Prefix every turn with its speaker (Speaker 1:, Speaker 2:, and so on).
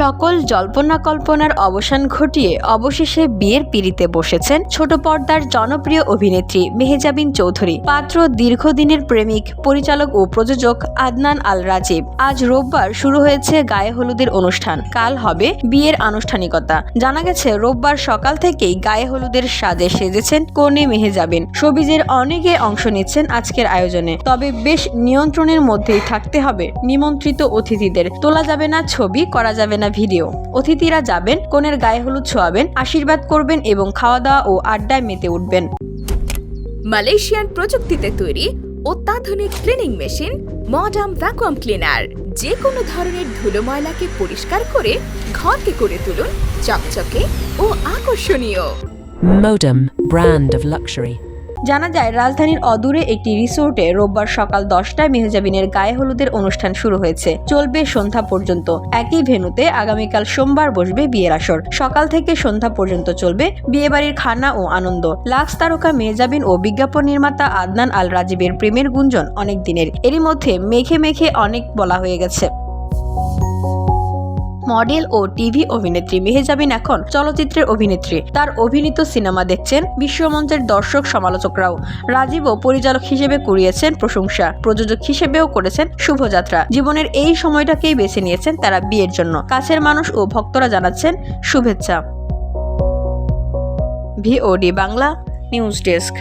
Speaker 1: সকল জল্পনা কল্পনার অবসান ঘটিয়ে অবশেষে বিয়ের পিড়িতে বসেছেন ছোট পর্দার জনপ্রিয় অভিনেত্রী মেহেজাবিন চৌধুরী, পাত্র দীর্ঘদিনের প্রেমিক, পরিচালক ও প্রযোজক আদনান আল রাজীব। আজ রোববার শুরু হয়েছে গায়ে হলুদের অনুষ্ঠান। কাল হবে বিয়ের আনুষ্ঠানিকতা। জানা গেছে, রোববার সকাল থেকেই গায়ে হলুদের সাজে সেজেছেন কনে মেহেজাবিন। সবিজের অনেকে অংশ নিচ্ছেন আজকের আয়োজনে। তবে বেশ নিয়ন্ত্রণের মধ্যেই থাকতে হবে নিমন্ত্রিত অতিথিদের। তোলা যাবে না ছবি, করা যাবে না ভিডিও। অতিথিরা যাবেন কনের গায়ে হলুদ ছোঁয়াবেন আশীর্বাদ করবেন এবং খাওয়া দাওয়া ও আড্ডায় মেতে উঠবেন।
Speaker 2: মালয়েশিয়ান প্রযুক্তিতে তৈরি অত্যাধুনিক cleaning machine modern vacuum cleaner. যে কোনো ধরনের ধুলো ময়লাকে পরিষ্কার করে ঘরকে করে তুলুন চকচকে ও আকর্ষণীয়।
Speaker 3: Modem, brand of luxury.
Speaker 1: জানা যায়, রাজধানীর অদূরে একটি রিসোর্টে রোববার সকাল দশটায় মেহজাবিনের গায়ে হলুদের অনুষ্ঠান শুরু হয়েছে। চলবে সন্ধ্যা পর্যন্ত। একই ভেনুতে আগামীকাল সোমবার বসবে বিয়ের আসর। সকাল থেকে সন্ধ্যা পর্যন্ত চলবে বিয়েবাড়ির খানা ও আনন্দ। লাক্স তারকা মেহজাবিন ও বিজ্ঞাপন নির্মাতা আদনান আল রাজীবের প্রেমের গুঞ্জন অনেক দিনের। এরই মধ্যে মেঘে মেঘে অনেক বলা হয়ে গেছে। মডেল ও টিভি অভিনেত্রী মেহেজাবিন এখন চলচ্চিত্রের অভিনেত্রী। তার অভিনীত সিনেমা দেখছেন বিশ্বমঞ্চের দর্শক সমালোচকরাও। রাজীবও পরিচালক হিসেবে কুড়িয়েছেন প্রশংসা। প্রযোজক হিসেবেও করেছেন শুভযাত্রা। জীবনের এই সময়টাকেই বেছে নিয়েছেন তারা বিয়ের জন্য। কাছের মানুষ ও ভক্তরা জানাচ্ছেন শুভেচ্ছা। VOD Bangla news desk.